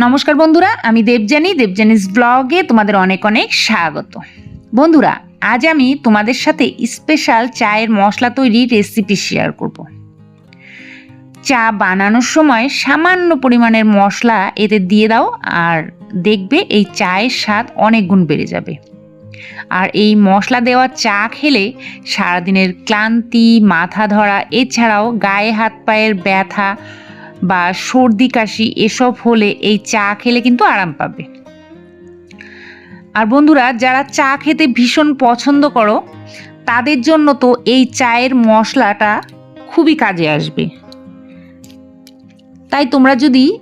নমস্কার বন্ধুরা, আমি দেবজানি দেবজানিস ব্লগে তোমাদের অনেক অনেক স্বাগত। বন্ধুরা, আজ আমি তোমাদের সাথে স্পেশাল চায়ের মশলা তৈরির রেসিপি শেয়ার করব। চা বানানোর সময় সামান্য পরিমাণের মশলা এতে দিয়ে দাও আর দেখবে এই চায়ের স্বাদ অনেক গুণ বেড়ে যাবে। আর এই মশলা দেওয়া চা খেলে সারাদিনের ক্লান্তি, মাথা ধরা, এছাড়াও গায়ে হাত পায়ের ব্যথা বা সর্দি, কাশি এসব হলে এই চা খেলে কিন্তু আরাম পাবে। আর বন্ধুরা, যারা চা খেতে ভীষণ পছন্দ করো, তাদের জন্য তো এই চায়ের মশলাটা খুবই কাজে আসবে। তাই তোমরা যদি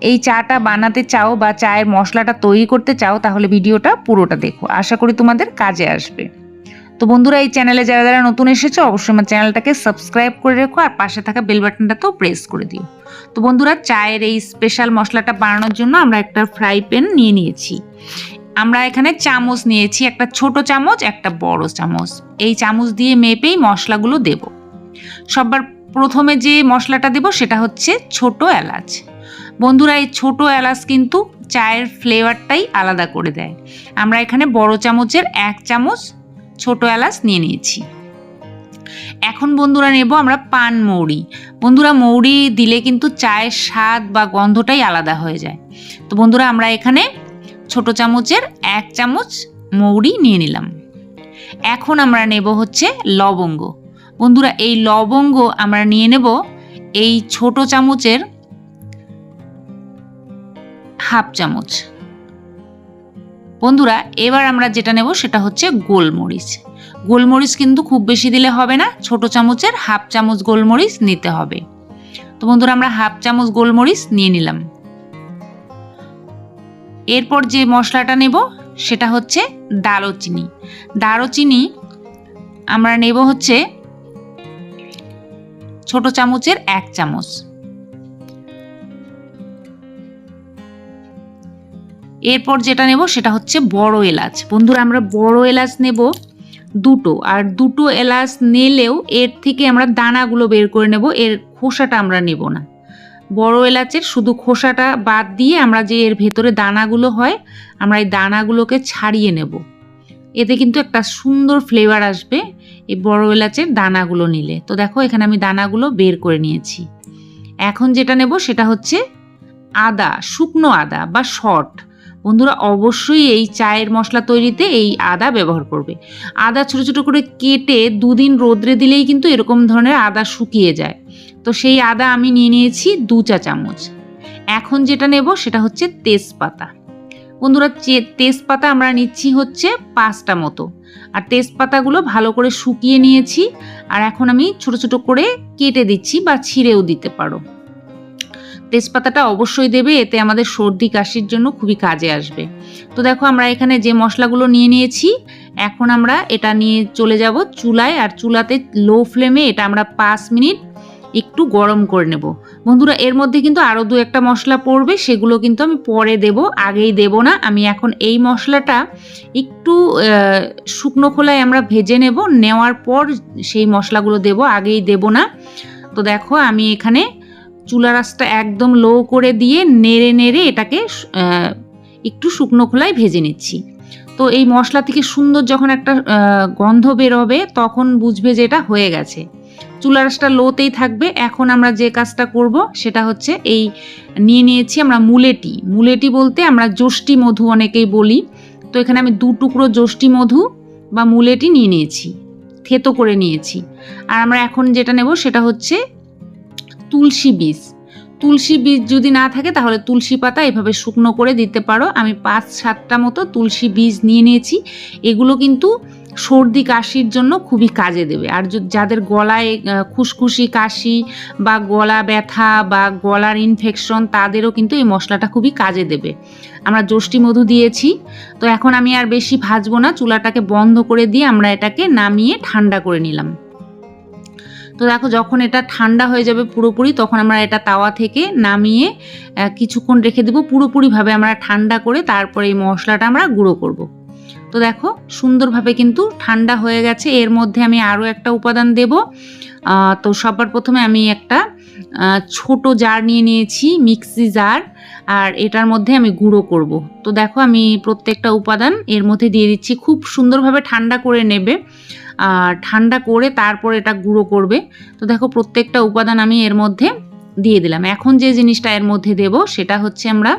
এই চাটা বানাতে চাও বা চায়ের মশলাটা তৈরি করতে চাও, তাহলে ভিডিওটা পুরোটা দেখো। আশা করি তোমাদের কাজে আসবে। তো বন্ধুরা, এই চ্যানেলে যারা যারা নতুন এসেছ, অবশ্যই আমার চ্যানেলটাকে সাবস্ক্রাইব করে রেখো আর পাশে থাকা বেল বাটনটাতেও প্রেস করে দিও। তো বন্ধুরা, চায়ের এই স্পেশাল মশলাটা বানানোর জন্য আমরা একটা ফ্রাই প্যান নিয়ে নিয়েছি। আমরা এখানে চামচ নিয়েছি, একটা ছোট চামচ, একটা বড় চামচ। এই চামচ দিয়ে মেপেই মশলাগুলো দেব। সবার প্রথমে যে মশলাটা দেব, সেটা হচ্ছে ছোট এলাচ। বন্ধুরা, এই ছোট এলাচ কিন্তু চায়ের ফ্লেভারটাই আলাদা করে দেয়। আমরা এখানে বড় চামচের এক চামচ ছোট এলাচ নিয়ে নিয়েছি। এখন বন্ধুরা নেব আমরা পান মৌরি। বন্ধুরা মৌরি দিলে কিন্তু চায়ের স্বাদ বা গন্ধটাই আলাদা হয়ে যায়। তো বন্ধুরা আমরা এখানে ছোট চামচের এক চামচ মৌরি নিয়ে নিলাম। এখন আমরা নেব হচ্ছে লবঙ্গ। বন্ধুরা এই লবঙ্গ আমরা নিয়ে নেব এই ছোট চামচের হাফ চামচ। বন্ধুরা, এবার আমরা যেটা নেব সেটা হচ্ছে গোলমরিচ। গোলমরিচ কিন্তু খুব বেশি দিলে হবে না, ছোট চামচের হাফ চামচ গোলমরিচ নিতে হবে। তো বন্ধুরা, আমরা হাফ চামচ গোলমরিচ নিয়ে নিলাম। এরপর যে মশলাটা নেব সেটা হচ্ছে দারুচিনি। দারুচিনি আমরা নেব হচ্ছে ছোট চামচের এক চামচ। এরপর যেটা নেব সেটা হচ্ছে বড় এলাচ। বন্ধুরা, আমরা বড় এলাচ নেব দুটো, আর দুটো এলাচ নিলেও এর থেকে আমরা দানাগুলো বের করে নেব, এর খোসাটা আমরা নেব না। বড় এলাচের শুধু খোসাটা বাদ দিয়ে আমরা যে এর ভেতরে দানাগুলো হয়, আমরা এই দানাগুলোকে ছাড়িয়ে নেব। এতে কিন্তু একটা সুন্দর ফ্লেভার আসবে এই বড় এলাচের দানাগুলো নিলে। তো দেখো, এখানে আমি দানাগুলো বের করে নিয়েছি। এখন যেটা নেব সেটা হচ্ছে আদা, শুকনো আদা বা শর্ট বন্ধুরা অবশ্যই এই চায়ের মশলা তৈরিতে এই আদা ব্যবহার করবে। আদা ছোটো ছোটো করে কেটে দুদিন রোদ্রে দিলেই কিন্তু এরকম ধরনের আদা শুকিয়ে যায়। তো সেই আদা আমি নিয়ে নিয়েছি দু চা চামচ। এখন যেটা নেব সেটা হচ্ছে তেজপাতা। বন্ধুরা তেজপাতা আমরা নিচ্ছি হচ্ছে পাঁচটা মতো। আর তেজপাতাগুলো ভালো করে শুকিয়ে নিয়েছি। আর এখন আমি ছোট ছোট করে কেটে দিচ্ছি বা ছিঁড়েও দিতে পারো। তেজপাতাটা অবশ্যই দেবে, এতে আমাদের সর্দি কাশির জন্য খুবই কাজে আসবে। তো দেখো আমরা এখানে যে মশলাগুলো নিয়ে নিয়েছি, এখন আমরা এটা নিয়ে চলে যাব চুলায়, আর চুলাতে লো ফ্লেমে এটা আমরা পাঁচ মিনিট একটু গরম করে নেব। বন্ধুরা, এর মধ্যে কিন্তু আরও দু একটা মশলা পড়বে, সেগুলো কিন্তু আমি পরে দেব, আগেই দেব না। আমি এখন এই মশলাটা একটু শুকনো খোলায় আমরা ভেজে নেব, নেওয়ার পর সেই মশলাগুলো দেব, আগেই দেব না। তো দেখো আমি এখানে চুলা রাসটা একদম লো করে দিয়ে নেড়ে নেড়ে এটাকে একটু শুকনো খোলায় ভেজে নিচ্ছি। তো এই মশলা থেকে সুন্দর যখন একটা গন্ধ বেরোবে তখন বুঝবে যে এটা হয়ে গেছে। চুলা রাসটা লোতেই থাকবে। এখন আমরা যে কাজটা করব সেটা হচ্ছে এই নিয়ে নিয়েছি আমরা মুলেটি। মুলেটি বলতে আমরা যষ্টি মধু অনেকেই বলি। তো এখানে আমি দু টুকরো যষ্টি মধু বা মুলেটি নিয়ে নিয়েছি, থেতো করে নিয়েছি। আর আমরা এখন যেটা নেব সেটা হচ্ছে তুলসী বীজ। তুলসী বীজ যদি না থাকে, তাহলে তুলসী পাতা এভাবে শুকনো করে দিতে পারো। আমি পাঁচ সাতটা মতো তুলসী বীজ নিয়ে নিয়েছি। এগুলো কিন্তু সর্দি কাশির জন্য খুবই কাজে দেবে। আর যাদের গলায় খুসখুসি কাশি বা গলা ব্যথা বা গলার ইনফেকশন তাদেরও কিন্তু এই মশলাটা খুবই কাজে দেবে। আমরা যষ্টি মধু দিয়েছি। তো এখন আমি আর বেশি ভাজবো না। চুলাটাকে বন্ধ করে দিয়ে আমরা এটাকে নামিয়ে ঠান্ডা করে নিলাম। তো দেখো যখন এটা ঠান্ডা হয়ে যাবে পুরোপুরি, তখন আমরা এটা তাওয়া থেকে নামিয়ে কিছুক্ষণ রেখে দেবো পুরোপুরিভাবে আমরা ঠান্ডা করে তারপরে এই মশলাটা আমরা গুঁড়ো করব। তো দেখো সুন্দরভাবে কিন্তু ঠান্ডা হয়ে গেছে। এর মধ্যে আমি আরও একটা উপাদান দেব। তো সবার প্রথমে আমি একটা ছোট জার নিয়ে নিয়েছি, মিক্সি জার আর এটার মধ্যে আমি গুঁড়ো করব। তো দেখো আমি প্রত্যেকটা উপাদান এর মধ্যে দিয়ে দিচ্ছি। খুব সুন্দরভাবে ঠান্ডা করে নেবে। ঠান্ডা করে তারপর এটা গুঁড়ো করবে। তো দেখো প্রত্যেকটা উপাদান আমি এর মধ্যে দিয়ে দিলাম। এখন যে জিনিসটা এর মধ্যে দেব সেটা হচ্ছে আমরা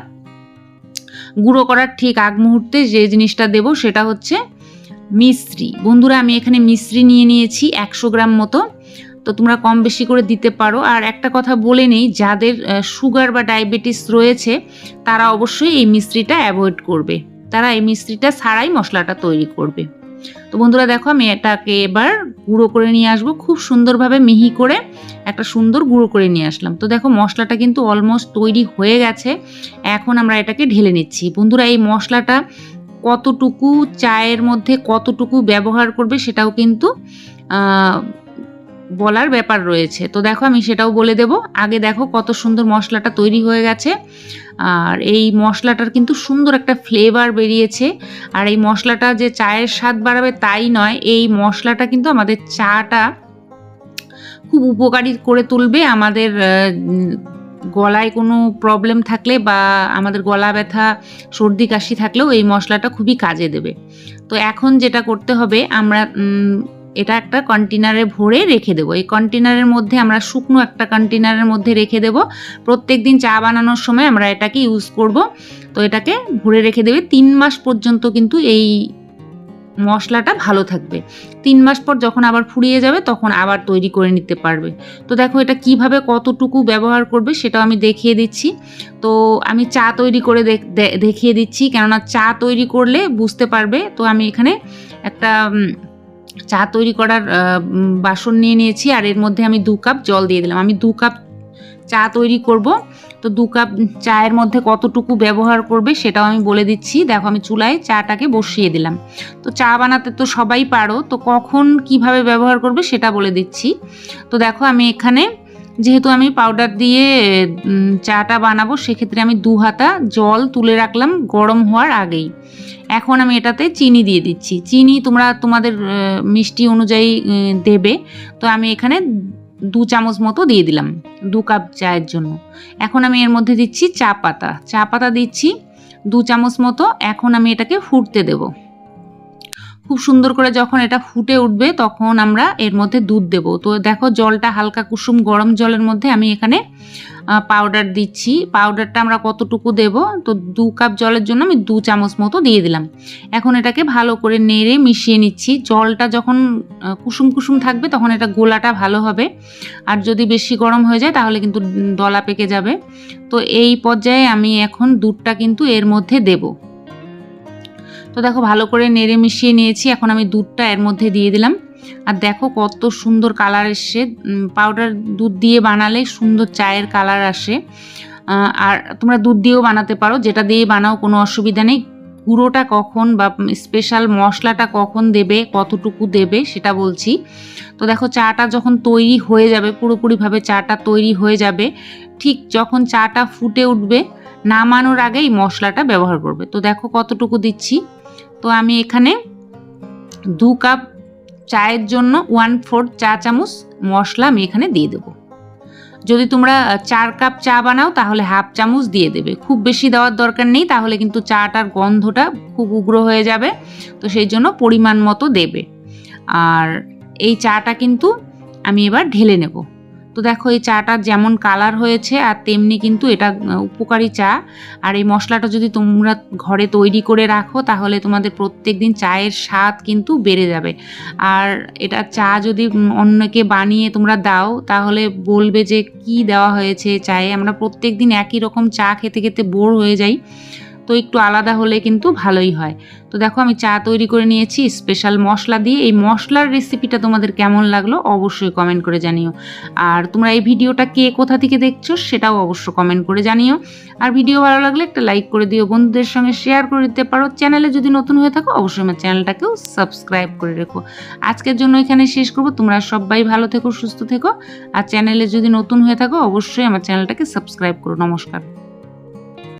গুঁড়ো করার ঠিক আগ মুহূর্তে যে জিনিসটা দেব সেটা হচ্ছে মিশ্রি। বন্ধুরা, আমি এখানে মিশ্রি নিয়ে নিয়েছি একশো গ্রাম মতো। তো তোমরা কম বেশি করে দিতে পারো। আর একটা কথা বলে নেই, যাদের সুগার বা ডায়াবেটিস রয়েছে, তারা অবশ্যই এই মিশ্রিটা অ্যাভয়েড করবে। তারা এই মিশ্রিটা ছাড়াই মশলাটা তৈরি করবে। তো বন্ধুরা দেখো, আমি এটাকে এবার গুঁড়ো করে নিয়ে আসব। খুব সুন্দরভাবে মিহি করে একটা সুন্দর গুঁড়ো করে নিয়ে আসলাম। তো দেখো, মশলাটা কিন্তু অলমোস্ট তৈরি হয়ে গেছে। এখন আমরা এটাকে ঢেলে নিচ্ছি। বন্ধুরা, এই মশলাটা কতটুকু চায়ের মধ্যে কতটুকু ব্যবহার করবে সেটাও কিন্তু বলার ব্যাপার রয়েছে। তো দেখো আমি সেটাও বলে দেব। আগে দেখো কত সুন্দর মশলাটা তৈরি হয়ে গেছে। আর এই মশলাটার কিন্তু সুন্দর একটা ফ্লেভার বেরিয়েছে। আর এই মশলাটা যে চায়ের স্বাদ বাড়াবে তাই নয়, এই মশলাটা কিন্তু আমাদের চাটা খুব উপকারী করে তুলবে। আমাদের গলায় কোনো প্রবলেম থাকলে বা আমাদের গলা ব্যথা, সর্দি, কাশি থাকলেও এই মশলাটা খুবই কাজে দেবে। তো এখন যেটা করতে হবে, আমরা এটা একটা কন্টেনারে ভরে রেখে দেবো। এই কন্টেনারের মধ্যে আমরা শুকনো একটা কন্টেনারের মধ্যে রেখে দেব। প্রত্যেক দিন চা বানানোর সময় আমরা এটাকে ইউজ করব। তো এটাকে ভরে রেখে দেবে। তিন মাস পর্যন্ত কিন্তু এই মশলাটা ভালো থাকবে। তিন মাস পর যখন আবার ফুরিয়ে যাবে, তখন আবার তৈরি করে নিতে পারবে। তো দেখো এটা কীভাবে কতটুকু ব্যবহার করবে সেটাও আমি দেখিয়ে দিচ্ছি। তো আমি চা তৈরি করে দেখিয়ে দিচ্ছি। কেননা চা তৈরি করলে বুঝতে পারবে। তো আমি এখানে একটা চা তৈরি করার বাসন নিয়ে নিয়েছি আর এর মধ্যে আমি দু কাপ জল দিয়ে দিলাম। আমি দু কাপ চা তৈরি করব। তো দু কাপ চায়ের মধ্যে কতটুকু ব্যবহার করবে সেটাও আমি বলে দিচ্ছি। দেখো, আমি চুলায় চাটাকে বসিয়ে দিলাম। তো চা বানাতে তো সবাই পারো। তো কখন কীভাবে ব্যবহার করবে সেটা বলে দিচ্ছি। তো দেখো, আমি এখানে যেহেতু আমি পাউডার দিয়ে চাটা বানাবো, সেক্ষেত্রে আমি দু হাতা জল তুলে রাখলাম গরম হওয়ার আগেই। এখন আমি এটাতে চিনি দিয়ে দিচ্ছি। চিনি তোমরা তোমাদের মিষ্টি অনুযায়ী দেবে। তো আমি এখানে দু চামচ মতো দিয়ে দিলাম, দু কাপ চায়ের জন্য। এখন আমি এর মধ্যে দিচ্ছি চা পাতা। চা পাতা দিচ্ছি দু চামচ মতো। এখন আমি এটাকে ফুটতে দেবো। খুব সুন্দর করে যখন এটা ফুটে উঠবে, তখন আমরা এর মধ্যে দুধ দেব। তো দেখো জলটা হালকা কুসুম গরম জলের মধ্যে আমি এখানে পাউডার দিচ্ছি। পাউডারটা আমরা কতটুকু দেব? তো দু কাপ জলের জন্য আমি দু চামচ মতো দিয়ে দিলাম। এখন এটাকে ভালো করে নেড়ে মিশিয়ে নিচ্ছি। জলটা যখন কুসুম কুসুম থাকবে, তখন এটা গোলাটা ভালো হবে। আর যদি বেশি গরম হয়ে যায়, তাহলে কিন্তু দলা পেকে যাবে। তো এই পর্যায়ে আমি এখন দুধটা কিন্তু এর মধ্যে দেবো। তো দেখো ভালো করে নেড়ে মিশিয়ে নিয়েছি, এখন আমি দুধটা এর মধ্যে দিয়ে দিলাম। আর দেখো কত সুন্দর কালার এসছে। পাউডার দুধ দিয়ে বানালে সুন্দর চায়ের কালার আসে। আর তোমরা দুধ দিয়েও বানাতে পারো, যেটা দিয়ে বানাও কোনো অসুবিধা নেই। গুঁড়োটা কখন বা স্পেশাল মশলাটা কখন দেবে, কতটুকু দেবে সেটা বলছি। তো দেখো চাটা যখন তৈরি হয়ে যাবে, পুরোপুরিভাবে চাটা তৈরি হয়ে যাবে, ঠিক যখন চাটা ফুটে উঠবে নামানোর আগেই মশলাটা ব্যবহার করবে। তো দেখো কতটুকু দিচ্ছি। তো আমি এখানে দু কাপ চায়ের জন্য ওয়ান ফোর্থ চা চামচ মশলা আমি এখানে দিয়ে দেবো। যদি তোমরা চার কাপ চা বানাও, তাহলে হাফ চামচ দিয়ে দেবে। খুব বেশি দেওয়ার দরকার নেই, তাহলে কিন্তু চাটার গন্ধটা খুব উগ্র হয়ে যাবে। তো সেই জন্য পরিমাণ মতো দেবে। আর এই চাটা কিন্তু আমি এবার ঢেলে নেব। তো দেখো, এই চাটা যেমন কালার হয়েছে আর তেমনি কিন্তু এটা উপকারী চা। আর এই মশলাটা যদি তোমরা ঘরে তৈরি করে রাখো, তাহলে তোমাদের প্রত্যেক দিন চায়ের স্বাদ কিন্তু বেড়ে যাবে। আর এটা চা যদি অন্যকে বানিয়ে তোমরা দাও, তাহলে বলবে যে কি দেওয়া হয়েছে চায়ে। আমরা প্রত্যেক দিন একই রকম চা খেতে খেতে বোর হয়ে যাই। তো একটু আলাদা হলে কিন্তু ভালোই হয়। তো দেখো আমি চা তৈরি করে নিয়েছি স্পেশাল মশলা দিয়ে। এই মশলার রেসিপিটা তোমাদের কেমন লাগল অবশ্যই কমেন্ট করে জানিও। আর তোমরা এই ভিডিওটা কে কোথা থেকে দেখছ সেটাও অবশ্য কমেন্ট করে জানিও। আর ভিডিও ভালো লাগলে একটা লাইক করে দিও। বন্ধুদের সঙ্গে শেয়ার করে দিতে পারো। চ্যানেলে যদি নতুন হয়ে থাকো, অবশ্যই আমার চ্যানেলটাকেও সাবস্ক্রাইব করে রেখো। আজকের জন্য এখানে শেষ করব। তোমরা সবাই ভালো থেকো, সুস্থ থেকো। আর চ্যানেলে যদি নতুন হয়ে থাকো, অবশ্যই আমার চ্যানেলটাকে সাবস্ক্রাইব করো। নমস্কার।